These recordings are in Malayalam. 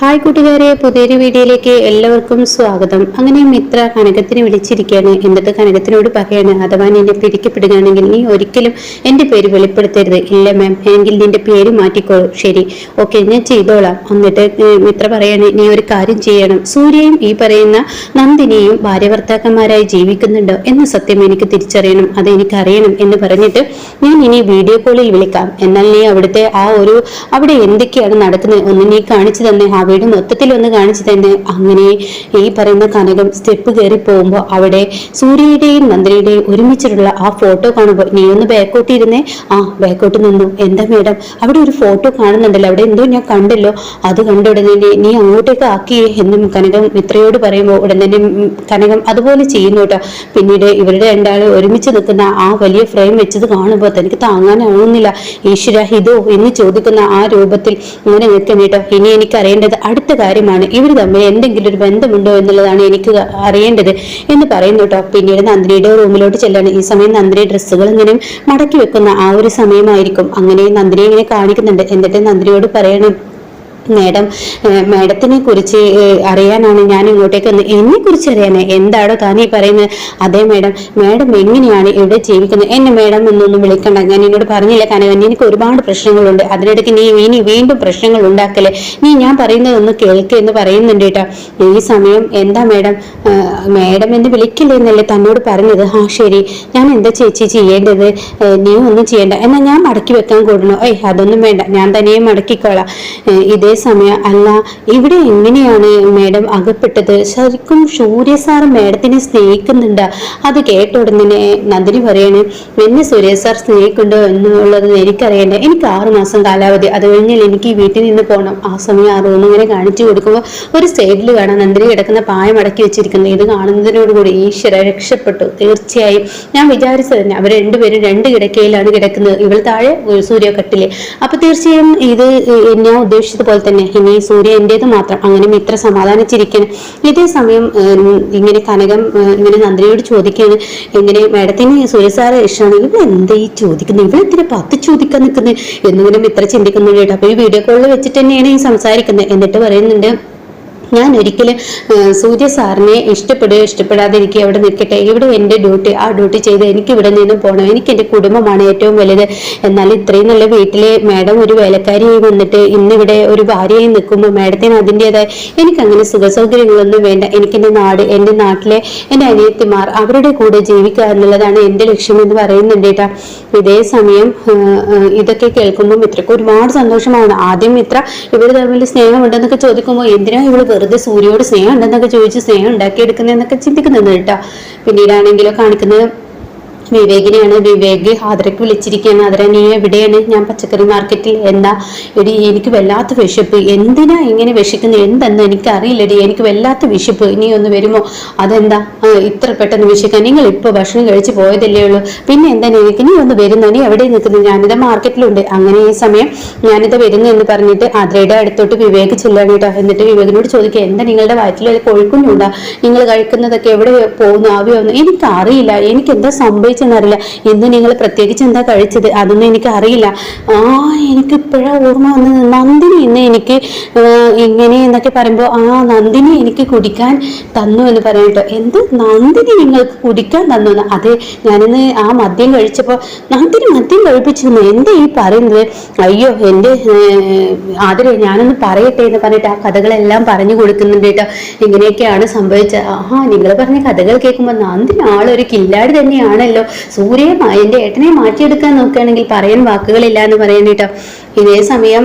ഹായ് കൂട്ടുകാരെ പുതിയൊരു വീഡിയോയിലേക്ക് എല്ലാവർക്കും സ്വാഗതം. അങ്ങനെ മിത്ര കനകത്തിന് വിളിച്ചിരിക്കുകയാണ്. എന്നിട്ട് കനകത്തിനോട് പറയാണ്? അഥവാ നിന്നെ പിടിക്കപ്പെടുകയാണെങ്കിൽ നീ ഒരിക്കലും എന്റെ പേര് വെളിപ്പെടുത്തരുത്. ഇല്ല മാം എങ്കിൽ നിന്റെ പേര് മാറ്റിക്കോളൂ. ശരി. ഓക്കെ ഞാൻ ചെയ്തോളാം. എന്നിട്ട് മിത്ര പറയാണ് നീ ഒരു കാര്യം ചെയ്യണം. സൂര്യയും ഈ പറയുന്ന നന്ദിനിയും ഭാര്യ ഭർത്താക്കന്മാരായി ജീവിക്കുന്നുണ്ടോ എന്ന സത്യം എനിക്ക് തിരിച്ചറിയണം. അത് എനിക്കറിയണം എന്ന് പറഞ്ഞിട്ട് ഞാൻ ഇനി വീഡിയോ കോളിൽ വിളിക്കാം. എന്നാൽ നീ അവിടുത്തെ ആ ഒരു അവിടെ എന്തൊക്കെയാണ് നടക്കുന്നത്? ഒന്ന് നീ കാണിച്ചു തന്നെ വീട് മൊത്തത്തിൽ ഒന്ന് കാണിച്ചു തന്നെ അങ്ങനെ ഈ പറയുന്ന കനകം സ്റ്റെപ്പ് കയറി പോകുമ്പോൾ അവിടെ സൂര്യയുടെയും നന്ദിനിയുടെയും ഒരുമിച്ചിട്ടുള്ള ആ ഫോട്ടോ കാണുമ്പോൾ നീ ഒന്ന് ബാക്കോട്ട് ഇരുന്നേ ആ ബാക്കോട്ട് നിന്നു. എന്താ മേഡം അവിടെ ഒരു ഫോട്ടോ കാണുന്നുണ്ടല്ലോ. അവിടെ എന്തോ ഞാൻ കണ്ടല്ലോ. അത് കണ്ട ഉടനെ നീ- അങ്ങോട്ടേക്ക് ആക്കിയേ എന്നും കനകം മിത്രയോട് പറയുമ്പോൾ ഉടൻ തന്നെ കനകം അതുപോലെ ചെയ്യുന്നു കേട്ടോ. പിന്നീട് ഇവരുടെ രണ്ടാളും ഒരുമിച്ച് നിൽക്കുന്ന ആ വലിയ ഫ്രെയിം വെച്ചത് കാണുമ്പോൾ തനിക്ക് താങ്ങാനാവുന്നില്ല. ഈശ്വര ഹിതോ എന്ന് ചോദിക്കുന്ന ആ രൂപത്തിൽ ഇങ്ങനെ നിൽക്കുന്നു കേട്ടോ. ഇനി എനിക്ക് അറിയേണ്ടത് അടുത്ത കാര്യമാണ് ഇവർ തമ്മിൽ എന്തെങ്കിലും ഒരു ബന്ധമുണ്ടോ എന്നുള്ളതാണ് എനിക്ക് അറിയേണ്ടത് എന്ന് പറയുന്നു കേട്ടോ. പിന്നീട് നന്ദിനിയുടെ റൂമിലോട്ട് ചെല്ലാണ്. ഈ സമയം നന്ദിനി ഡ്രസ്സുകൾ ഇങ്ങനെ മടക്കി വെക്കുന്ന ആ ഒരു സമയമായിരിക്കും. അങ്ങനെ നന്ദിനി ഇങ്ങനെ കാണിക്കുന്നുണ്ട്. എന്നിട്ട് നന്ദിനിയോട് പറയണം മേഡം മേഡത്തിനെ കുറിച്ച് അറിയാനാണ് ഞാൻ ഇങ്ങോട്ടേക്ക് വന്നത്. എന്നെ കുറിച്ച് അറിയാനേ? എന്താണോ താനീ പറയുന്നത് അതെ മേഡം. മേഡം എങ്ങനെയാണ് ഇവിടെ ജീവിക്കുന്നത്? എന്നെ മേഡം എന്നൊന്നും വിളിക്കണ്ട. ഞാൻ എന്നോട് പറഞ്ഞില്ല കനകൻ. എനിക്ക് ഒരുപാട് പ്രശ്നങ്ങളുണ്ട്. അതിനിടയ്ക്ക് നീ ഇനി വീണ്ടും പ്രശ്നങ്ങൾ ഉണ്ടാക്കല്ലേ? നീ ഞാൻ പറയുന്നതൊന്ന് കേൾക്ക് എന്ന് പറയുന്നുണ്ട് കേട്ടോ. ഈ സമയം എന്താ മേഡം? മേഡം എന്ന് വിളിക്കില്ല എന്നല്ലേ തന്നോട് പറഞ്ഞത്? ആ ശരി. ഞാൻ എന്താ ചേച്ചി ചെയ്യേണ്ടത്? നീ ഒന്നും ചെയ്യേണ്ട. എന്നാൽ ഞാൻ മടക്കി വെക്കാൻ കൂടണോ? ഏയ് അതൊന്നും വേണ്ട. ഞാൻ തനിയെ മടക്കിക്കോളാം. ഇതേ സമയം അല്ല. ഇവിടെ എങ്ങനെയാണ് മേഡം അകപ്പെട്ടത്? ശരിക്കും സൂര്യ സാർ മേഡത്തിനെ സ്നേഹിക്കുന്നുണ്ട്. അത് കേട്ട ഉടനെ നന്ദിനി പറയണേ എന്നെ സൂര്യ സാർ സ്നേഹിക്കുന്നുണ്ടോ എന്നുള്ളത് എനിക്കറിയണ്ട. എനിക്ക് ആറു മാസം കാലാവധി. അത് കഴിഞ്ഞാൽ എനിക്ക് വീട്ടിൽ നിന്ന് പോകണം ആ സമയം ആ റൂം ഇങ്ങനെ കാണിച്ചു കൊടുക്കുമ്പോൾ ഒരു സൈഡിൽ കാണാം നന്ദിനി കിടക്കുന്ന പായം അടക്കി വെച്ചിരിക്കുന്നത് ഇത് കാണുന്നതിനോടുകൂടി ഈശ്വര രക്ഷപ്പെട്ടു. തീർച്ചയായും ഞാൻ വിചാരിച്ചത് തന്നെ. അവർ രണ്ടുപേരും രണ്ട് കിടക്കയിലാണ് കിടക്കുന്നത്. ഇവൾ താഴെ ഒരു സൂര്യകട്ടിൽ അപ്പൊ തീർച്ചയായും ഇത് ഞാൻ ഉദ്ദേശിച്ചതുപോലെ തന്നെ. ഇനി സൂര്യ എന്റേത് മാത്രം. അങ്ങനെ മിത്ര സമാധാനിച്ചിരിക്കണം. ഇതേ സമയം ഇങ്ങനെ കനകം ഇങ്ങനെ നന്ദിനിയോട് ചോദിക്കുകയാണ് ഇങ്ങനെ മേഡത്തിന് സൂര്യ സാറ് ഇഷ്ടമാണ്? ഇവ എന്താ ഈ ചോദിക്കുന്നത് ഇവ എന്തിനാ പത്ത് ചോദിക്കാൻ നിൽക്കുന്നത് എന്നിങ്ങനെ മിത്ര ചിന്തിക്കുന്നുണ്ട് കേട്ടോ. അപ്പൊ ഈ വീഡിയോ കോളിൽ വെച്ചിട്ട് തന്നെയാണ് ഈ സംസാരിക്കുന്നത് എന്നിട്ട് പറയുന്നുണ്ട് ഞാൻ ഒരിക്കലും സൂര്യ സാറിനെ ഇഷ്ടപ്പെടുകയോ ഇഷ്ടപ്പെടാതിരിക്കുക അവിടെ നിൽക്കട്ടെ. ഇവിടെ എന്റെ ഡ്യൂട്ടി ആ ഡ്യൂട്ടി ചെയ്ത് എനിക്ക് ഇവിടെ നിന്നും പോകണം എനിക്ക് എന്റെ കുടുംബമാണ് ഏറ്റവും വലുത്. എന്നാൽ ഇത്രയും നല്ല വീട്ടിലെ മാഡം ഒരു വേലക്കാരിയായി വന്നിട്ട് ഇന്നിവിടെ ഒരു ഭാര്യയായി നിൽക്കുമ്പോൾ മാഡത്തിന് അതിന്റെതായ എനിക്കങ്ങനെ സുഖസൗകര്യങ്ങളൊന്നും വേണ്ട. എനിക്ക് എന്റെ നാട് എന്റെ നാട്ടിലെ എന്റെ അനിയത്തിമാർ അവരുടെ കൂടെ ജീവിക്കുക എന്നുള്ളതാണ് എന്റെ ലക്ഷ്യമെന്ന് പറയുന്നുണ്ട് കേട്ടാ. ഇതേ സമയം ഇതൊക്കെ കേൾക്കുമ്പോൾ മിത്രക്ക് ഒരുപാട് സന്തോഷമാണ്. ആദ്യം മിത്ര ഇവർ തമ്മിൽ സ്നേഹമുണ്ടെന്നൊക്കെ ചോദിക്കുമ്പോൾ എന്തിനാണ് ഇവൾ വെറുതെ സൂര്യയോട് സ്നേഹം ഉണ്ടെന്നൊക്കെ ചോദിച്ച് സ്നേഹം ഉണ്ടാക്കിയെടുക്കുന്നതെന്നൊക്കെ ചിന്തിക്കുന്നുണ്ട് കേട്ടോ. പിന്നീടാണെങ്കിലോ കാണിക്കുന്നത് വിവേകിനെയാണ് വിവേക് ആദരക്ക് വിളിച്ചിരിക്കുകയാണ് ആദര നീ എവിടെയാണ്? ഞാൻ പച്ചക്കറി മാർക്കറ്റിൽ എന്താ? എടി എനിക്ക് വല്ലാത്ത വിശപ്പ്. എന്തിനാ ഇങ്ങനെ വിശക്കുന്നത്? എന്തെന്ന് എനിക്ക് അറിയില്ലടി എനിക്ക് വല്ലാത്ത വിശപ്പ്. ഇനി ഒന്ന് വരുമോ? അതെന്താ? ഇത്ര പെട്ടെന്ന് വിശക്കാൻ. നിങ്ങൾ ഇപ്പോൾ ഭക്ഷണം കഴിച്ച് പോയതല്ലേ ഉള്ളൂ. പിന്നെ എന്താ നിനക്ക്? നീ ഒന്ന് വരുന്നോ? നീ എവിടെ നിൽക്കുന്നു? ഞാനിത് മാർക്കറ്റിലുണ്ട് അങ്ങനെ ഈ സമയം ഞാനിത് വരുന്നു എന്ന് പറഞ്ഞിട്ട് ആദരയുടെ അടുത്തോട്ട് വിവേക് ചെല്ലാണ് കേട്ടോ. എന്നിട്ട് വിവേകിനോട് ചോദിക്കുക എന്താ നിങ്ങളുടെ വയറ്റിൽ കൊഴുക്കുഞ്ഞുണ്ടോ? നിങ്ങൾ കഴിക്കുന്നതൊക്കെ എവിടെ പോകുന്നു? ആവിയോന്ന് എനിക്ക് അറിയില്ല എനിക്ക് എന്താ സംഭവിച്ചെന്നറിയില്ല ഇന്ന് നിങ്ങൾ പ്രത്യേകിച്ച് എന്താ കഴിച്ചത്? അതൊന്നും എനിക്ക് അറിയില്ല ആ എനിക്ക് ഇപ്പോഴാ ഓർമ്മ വന്നത്? നന്ദിനി ഇന്ന് എനിക്ക് ഇങ്ങനെ എന്നൊക്കെ പറയുമ്പോൾ ആ നന്ദിനി എനിക്ക് കുടിക്കാൻ തന്നു എന്ന് പറയട്ടോ എന്ത്? നന്ദിനി നിങ്ങൾക്ക് കുടിക്കാൻ തന്നു എന്ന്? അതെ ഞാനിന്ന് ആ മദ്യം കഴിച്ചപ്പോൾ നന്ദിനി മദ്യം കഴിപ്പിച്ചിരുന്നു. എന്താ ഈ പറയുന്നത്? അയ്യോ എന്റെ ആദരേ ഞാനൊന്ന് പറയട്ടെ എന്ന് പറഞ്ഞിട്ട് ആ കഥകളെല്ലാം പറഞ്ഞു കൊടുക്കുന്നുണ്ട് കേട്ടോ ഇങ്ങനെയൊക്കെയാണ് സംഭവിച്ചത്. ആഹാ നിങ്ങൾ പറഞ്ഞ കഥകൾ കേൾക്കുമ്പോൾ നന്ദിനി ആളൊരു കില്ലാടി തന്നെയാണല്ലോ. സൂര്യയെ മാ- എന്റെ ഏട്ടനെ മാറ്റിയെടുക്കാൻ നോക്കുകയാണെങ്കിൽ പറയാൻ വാക്കുകളില്ല എന്ന് പറയുന്നത് കേട്ടോ ഇതേ സമയം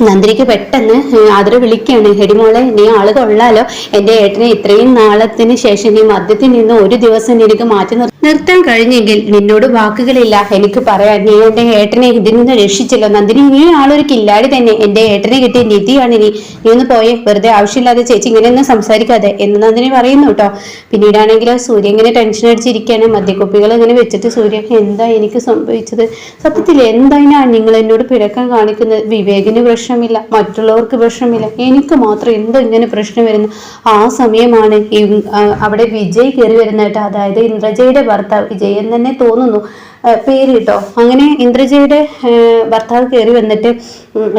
നന്ദിനിക്ക് പെട്ടെന്ന് ആദര വിളിക്കുകയാണ്. ഹെടിമോളെ നീ ആൾ കൊള്ളാലോ. എന്റെ ഏട്ടനെ ഇത്രയും നാളത്തിന് ശേഷം നീ മദ്യത്തിൽ നിന്ന് ഒരു ദിവസം എനിക്ക് മാറ്റി നിർ- നിർത്താൻ കഴിഞ്ഞെങ്കിൽ നിന്നോട് വാക്കുകളില്ല. എനിക്ക് പറയാൻ നീ എന്റെ ഏട്ടനെ ഇതിൽ നിന്ന് രക്ഷിച്ചല്ലോ. നന്ദിനി നീ ആളൊരു കില്ലാടി തന്നെ. എന്റെ ഏട്ടനെ കിട്ടിയ നിധിയാണ് നീ. നീ ഒന്ന് പോയേ. വെറുതെ ആവശ്യമില്ലാതെ ചേച്ചി ഇങ്ങനെ ഇങ്ങനെയൊന്നും സംസാരിക്കാതെ. എന്ന് നന്ദിനി പറയുന്നു കേട്ടോ. പിന്നീടാണെങ്കിൽ സൂര്യ ഇങ്ങനെ ടെൻഷൻ അടിച്ചിരിക്കുകയാണ്. മദ്യക്കുപ്പികൾ ഇങ്ങനെ വെച്ചിട്ട് സൂര്യ എന്താ എനിക്ക് സംഭവിച്ചത്? സത്യത്തിൽ എന്തായാലും നിങ്ങൾ എന്നോട് പിഴക്കം കാണിക്കുന്നത്? വിവേകിന് പ്രശ്നമില്ല മറ്റുള്ളവർക്ക് പ്രശ്നമില്ല എനിക്ക് മാത്രം എന്തോ ഇങ്ങനെ പ്രശ്നം വരുന്നു. ആ സമയമാണ് അവിടെ വിജയ് കയറി വരുന്നതായിട്ട്. അതായത് ഇന്ദ്രജയുടെ ഭർത്താവ് വിജയ് എന്ന് തന്നെ തോന്നുന്നു. പേര് അങ്ങനെ ഇന്ദ്രജയുടെ ഭർത്താവ് കയറി വന്നിട്ട്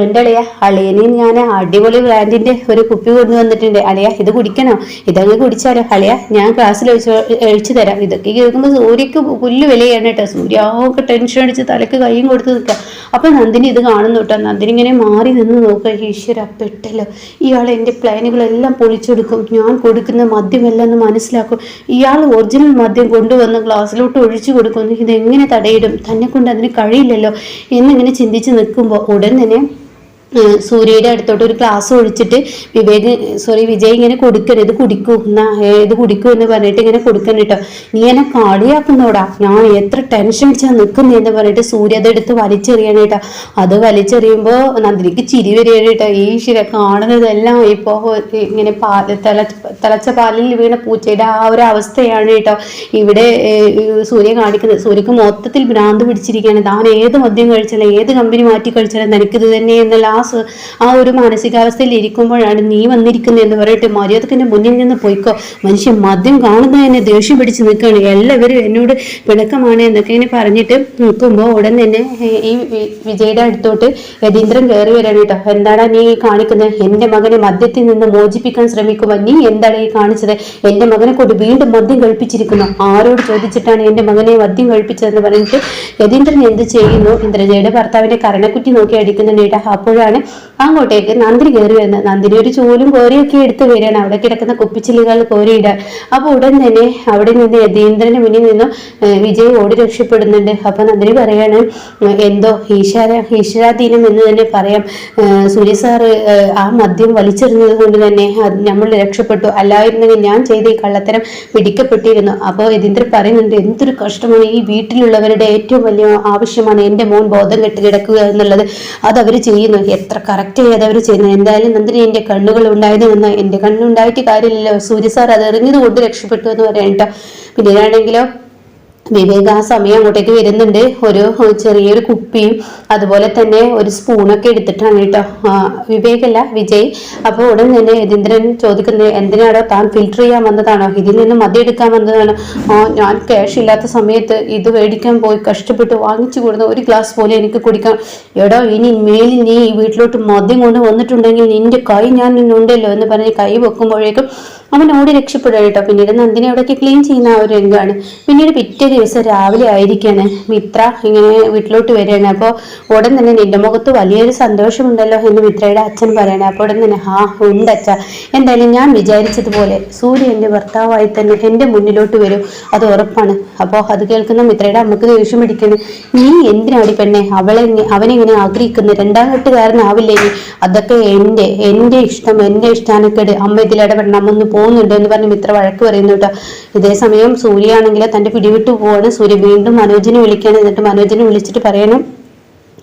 എന്റെ അളിയ അളിയന് ഞാൻ അടിപൊളി ബ്രാൻഡിന്റെ ഒരു കുപ്പി കൊണ്ടു വന്നിട്ടുണ്ട്. അളിയ ഇത് കുടിക്കണോ? ഇതങ്ങ് കുടിച്ചാലോ? അളിയ ഞാൻ ക്ലാസ്സിൽ ഒഴിച്ച് ഒഴിച്ചു തരാം. ഇതൊക്കെ കേൾക്കുമ്പോൾ സൂര്യക്ക് പുല്ല് വിലയാണ് കേട്ടോ. സൂര്യ ഒക്കെ ടെൻഷൻ അടിച്ച് തലക്ക് കൈയും കൊടുത്ത് നിൽക്കുക അപ്പൊ നന്ദിനി ഇത് കാണുന്നു കേട്ടോ. നന്ദിനി ഇങ്ങനെ മാറി നിന്ന് നോക്കുക ഈശ്വര പെട്ടല്ലോ. ഇയാൾ എന്റെ പ്ലാനുകളെല്ലാം പൊളിച്ചെടുക്കും. ഞാൻ കൊടുക്കുന്ന മദ്യമെല്ലാം ഒന്ന് മനസ്സിലാക്കും. ഇയാൾ ഒറിജിനൽ മദ്യം കൊണ്ടുവന്ന് ഗ്ലാസ്സിലോട്ട് ഒഴിച്ചു കൊടുക്കുന്നു ഇതെങ്ങനെ തടയിടും. തന്നെ കൊണ്ട് അതിന് കഴിയില്ലല്ലോ എന്നിങ്ങനെ ചിന്തിച്ച് നിൽക്കുമ്പോൾ ഉടൻ തന്നെ സൂര്യയുടെ അടുത്തോട്ട് ഒരു ഗ്ലാസ് ഒഴിച്ചിട്ട് വിവേക് സോറി വിജയ് ഇങ്ങനെ കൊടുക്കരുത് കുടിക്കൂ എന്നാ ഏത് കുടിക്കൂ എന്ന് പറഞ്ഞിട്ട് ഇങ്ങനെ കൊടുക്കണം കേട്ടോ നീ എന്നെ കളിയാക്കുന്നോടാ. ഞാൻ എത്ര ടെൻഷൻ അടിച്ചാ നിൽക്കുന്നേ എന്ന് പറഞ്ഞിട്ട് സൂര്യ അതെടുത്ത് വലിച്ചെറിയണം കേട്ടോ അത് വലിച്ചെറിയുമ്പോൾ നന്ദിനിക്ക് ചിരി വരികയാണ് കേട്ടോ ഈ ശിര കാണുന്നതെല്ലാം ഇപ്പോൾ ഇങ്ങനെ പാൽ തല തിളച്ച പാലിൽ വീണ പൂച്ചയുടെ ആ ഒരു അവസ്ഥയാണ് കേട്ടോ ഇവിടെ സൂര്യ കാണിക്കുന്നത്. സൂര്യക്ക് മൊത്തത്തിൽ ഭ്രാന്ത് പിടിച്ചിരിക്കുകയാണ്. താൻ ഏത് മദ്യം കഴിച്ചാലും ഏത് കമ്പനി മാറ്റി കഴിച്ചാലും നിനക്കിത് തന്നെ എന്നുള്ള ആ ആ ഒരു മാനസികാവസ്ഥയിൽ ഇരിക്കുമ്പോഴാണ് നീ വന്നിരിക്കുന്നത് എന്ന് പറയട്ടെ മര്യാദക്കിന്റെ മുന്നിൽ നിന്ന് പോയിക്കോ. മനുഷ്യൻ മദ്യം കാണുന്നത് തന്നെ ദേഷ്യം പിടിച്ച് നിൽക്കുകയാണ്. എല്ലാവരും എന്നോട് പിണക്കമാണ് എന്നൊക്കെ ഇങ്ങനെ പറഞ്ഞിട്ട് നിൽക്കുമ്പോൾ ഉടൻ തന്നെ ഈ വിജയുടെ അടുത്തോട്ട് യതീന്ദ്രൻ കയറി വരാണ് കേട്ടോ. എന്താണ് നീ കാണിക്കുന്നത് എന്റെ മകനെ മദ്യത്തിൽ നിന്ന് മോചിപ്പിക്കാൻ ശ്രമിക്കുമ്പോൾ നീ എന്താണ് ഈ കാണിച്ചത്? എന്റെ മകനെ കൊണ്ട് വീണ്ടും മദ്യം കഴിപ്പിച്ചിരിക്കുന്നു. ആരോട് ചോദിച്ചിട്ടാണ് എന്റെ മകനെ മദ്യം കഴിപ്പിച്ചതെന്ന് പറഞ്ഞിട്ട് യതീന്ദ്രൻ എന്ത് ചെയ്യുന്നു? ഇന്ദ്രജയുടെ ഭർത്താവിന്റെ കരണക്കുറ്റി നോക്കി അടിക്കുന്നുണ്ട് കേട്ടോ. അപ്പോഴാണ് അങ്ങോട്ടേക്ക് നന്ദിനി കയറി വരുന്നത്. നന്ദിനി ഒരു ചൂലും കോരിയൊക്കെ എടുത്ത് വരികയാണ്. അവിടെ കിടക്കുന്ന കുപ്പിച്ചില്ലുകൾ കോരിയിടുക. അപ്പൊ ഉടൻ തന്നെ അവിടെ നിന്ന് യതീന്ദ്രന് മുന്നിൽ നിന്നും വിജയ് ഓടി രക്ഷപ്പെടുന്നുണ്ട്. അപ്പോൾ നന്ദിനി പറയാണ് എന്തോ ഈശ്വര ഈശ്വരാധീനം എന്ന് തന്നെ പറയാം. സൂര്യ സാറ് ആ മദ്യം വലിച്ചെറിഞ്ഞത് കൊണ്ട് തന്നെ അത് നമ്മൾ രക്ഷപ്പെട്ടു. അല്ലായിരുന്നെങ്കിൽ ഞാൻ ചെയ്ത ഈ കള്ളത്തരം പിടിക്കപ്പെട്ടിരുന്നു. അപ്പോൾ യതീന്ദ്രൻ പറയുന്നുണ്ട് എന്തൊരു കഷ്ടമാണ് ഈ വീട്ടിലുള്ളവരുടെ ഏറ്റവും വലിയ ആവശ്യമാണ് എന്റെ മോൻ ബോധം കെട്ട് കിടക്കുക എന്നുള്ളത്. അത് അവർ ചെയ്യുന്നു. എത്ര കറക്റ്റ് ചെയ്തവർ ചെയ്യുന്നത്? എന്തായാലും നന്ദിനി എന്റെ കണ്ണുകൾ ഉണ്ടായത് നിന്ന് എന്റെ കണ്ണുണ്ടായിട്ട് കാര്യമില്ലല്ലോ. സൂര്യ സാർ അത് എറിഞ്ഞത് കൊണ്ട് രക്ഷപ്പെട്ടു എന്ന് പറയാം കേട്ടോ. പിന്നീടാണെങ്കിലോ വിവേക് ആ സമയം അങ്ങോട്ടേക്ക് വരുന്നുണ്ട്. ഒരു ചെറിയൊരു കുപ്പിയും അതുപോലെ തന്നെ ഒരു സ്പൂണൊക്കെ എടുത്തിട്ടാണ് കേട്ടോ. വിവേകല്ല വിജയ്. അപ്പോൾ ഉടൻ തന്നെ യതീന്ദ്രൻ ചോദിക്കുന്നത് എന്തിനാണോ താൻ ഫിൽറ്റർ ചെയ്യാൻ വന്നതാണോ? ഇതിൽ നിന്ന് മതി എടുക്കാൻ വന്നതാണോ? ആ ഞാൻ ക്യാഷ് ഇല്ലാത്ത സമയത്ത് ഇത് മേടിക്കാൻ പോയി കഷ്ടപ്പെട്ട് വാങ്ങിച്ചു കൊടുത്ത ഒരു ഗ്ലാസ് പോലെ എനിക്ക് കുടിക്കാം എടോ ഇനി മേലിൽ നീ ഈ വീട്ടിലോട്ട് മദ്യം കൊണ്ട് വന്നിട്ടുണ്ടെങ്കിൽ നിന്റെ കൈ ഞാൻ നിന്നുണ്ടല്ലോ എന്ന് പറഞ്ഞ് കൈ വെക്കുമ്പോഴേക്കും അവൻ ഓടി രക്ഷപ്പെടുക കേട്ടോ. പിന്നീട് നന്ദിനി അവിടെയൊക്കെ ക്ലീൻ ചെയ്യുന്ന ആ ഒരു രംഗമാണ് പിന്നീട് പിറ്റേ ദിവസം രാവിലെ ആയിരിക്കാണ്. മിത്ര ഇങ്ങനെ വീട്ടിലോട്ട് വരികയാണ്. അപ്പോൾ ഉടൻ തന്നെ നിന്റെ മുഖത്ത് വലിയൊരു സന്തോഷമുണ്ടല്ലോ എന്ന് മിത്രയുടെ അച്ഛൻ പറയണേ. അപ്പോൾ ഉടൻ തന്നെ ഹാ ഉണ്ട് അച്ഛ. എന്തായാലും ഞാൻ വിചാരിച്ചതുപോലെ സൂര്യ എന്റെ ഭർത്താവായി തന്നെ എന്റെ മുന്നിലോട്ട് വരും. അത് ഉറപ്പാണ്. അപ്പോൾ അത് കേൾക്കുന്ന മിത്രയുടെ അമ്മയ്ക്ക് ദേഷ്യം പിടിക്കുന്നു നീ എന്തിനാടി പെണ്ണെ? അവളെ അവനിങ്ങനെ അവനെങ്ങനെ ആഗ്രഹിക്കുന്നു രണ്ടാം കെട്ടുകാരനാവില്ലേ അതൊക്കെ എന്റെ എന്റെ ഇഷ്ടം എന്റെ ഇഷ്ടാനക്കേട്. അമ്മ ഇതിലിടപെടണം ഒന്ന് പോകുന്നുണ്ട് എന്ന് പറഞ്ഞ് മിത്ര വഴക്ക് പറയുന്നു കേട്ടോ. ഇതേ സമയം സൂര്യ ആണെങ്കിൽ തന്റെ പിടിവിട്ടു പോവാണ്. സൂര്യ വീണ്ടും മനോജിനെ വിളിക്കാൻ എന്നിട്ട് മനോജിനെ വിളിച്ചിട്ട് പറയണം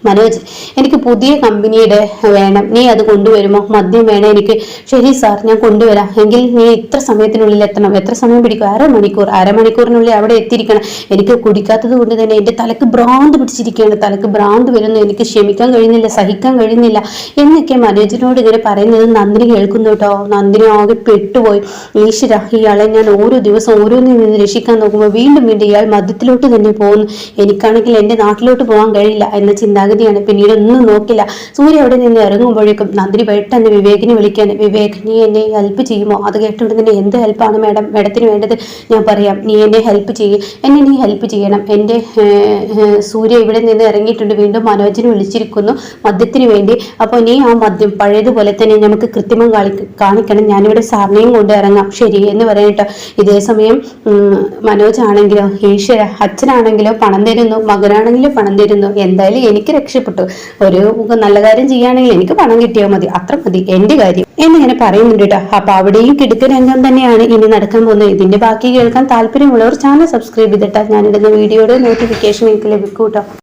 മനോജ് എനിക്ക് പുതിയ കമ്പനിയുടെ വേണം. നീ അത് കൊണ്ടുവരുമോ? മദ്യം വേണം എനിക്ക്. ശരി സാർ ഞാൻ കൊണ്ടുവരാം. എങ്കിൽ നീ ഇത്ര സമയത്തിനുള്ളിൽ എത്തണം. എത്ര സമയം പിടിക്കും? അരമണിക്കൂർ. അരമണിക്കൂറിനുള്ളിൽ അവിടെ എത്തിയിരിക്കണം. എനിക്ക് കുടിക്കാത്തത് കൊണ്ട് തന്നെ എന്റെ തലക്ക് ഭ്രാന്ത് പിടിച്ചിരിക്കുകയാണ്. തലക്ക് ഭ്രാന്ത് വരുന്നു. എനിക്ക് ക്ഷമിക്കാൻ കഴിയുന്നില്ല സഹിക്കാൻ കഴിയുന്നില്ല എന്നൊക്കെ മനോജിനോട് ഇങ്ങനെ പറയുന്നത് നന്ദിനി കേൾക്കുന്നു കേട്ടോ. നന്ദിനി ആകെ പെട്ടുപോയി. ഈശ്വര ഇയാളെ ഞാൻ ഓരോ ദിവസം ഓരോന്നിൽ നിന്ന് രക്ഷിക്കാൻ നോക്കുമ്പോൾ വീണ്ടും വീണ്ടും ഇയാൾ മദ്യത്തിലോട്ട് തന്നെ പോകുന്നു. എനിക്കാണെങ്കിൽ എന്റെ നാട്ടിലോട്ട് പോകാൻ കഴിയില്ല എന്ന ചിന്താഗതിയാണ് പിന്നീട് ഒന്നും നോക്കില്ല. സൂര്യ അവിടെ നിന്ന് ഇറങ്ങുമ്പോഴേക്കും നന്ദിനി പെട്ടെന്ന് വിവേകിനെ വിളിക്കാൻ വിവേക് നീ എന്നെ ഹെൽപ്പ് ചെയ്യുമോ? അത് കേട്ടുകൊണ്ട് എന്ത് ഹെൽപ്പാണ് മാഡം മാഡത്തിന് വേണ്ടത് ഞാൻ പറയാം. നീ എന്നെ ഹെൽപ്പ് ചെയ്യും. എന്നെ നീ ഹെൽപ്പ് ചെയ്യണം. എന്റെ സൂര്യ ഇവിടെ നിന്ന് ഇറങ്ങിയിട്ടുണ്ട്. വീണ്ടും മനോജിനെ വിളിച്ചിരിക്കുന്നു മദ്യത്തിന് വേണ്ടി. അപ്പോൾ നീ ആ മദ്യം പഴയതുപോലെ തന്നെ നമുക്ക് കൃത്രിമം കളി കാണിക്കണം. ഞാനിവിടെ സാറിനെയും കൊണ്ട് ഇറങ്ങാം. ശരി എന്ന് പറയട്ടോ ഇതേ സമയം മനോജ് ആണെങ്കിലോ ഈശ്വര അച്ഛനാണെങ്കിലോ പണം തരുന്നു മകനാണെങ്കിലോ പണം തരുന്നു. എന്തായാലും എനിക്ക് രക്ഷപ്പെട്ടു. ഒരു നല്ല കാര്യം ചെയ്യുകയാണെങ്കിൽ എനിക്ക് പണം കിട്ടിയാൽ മതി. അത്ര മതി. എന്റെ കാര്യം. എന്നിങ്ങനെ പറയുന്നുണ്ട് കേട്ടോ. അപ്പൊ അവിടെയും കിടുക്ക രംഗം തന്നെയാണ് ഇനി നടക്കാൻ പോകുന്നത്. ഇതിന്റെ ബാക്കി കേൾക്കാൻ താല്പര്യമുള്ളവർ ചാനൽ സബ്സ്ക്രൈബ് ചെയ്തിട്ടാൽ ഞാനിടുന്ന വീഡിയോയുടെ നോട്ടിഫിക്കേഷൻ എനിക്ക് ലഭിക്കും കേട്ടോ.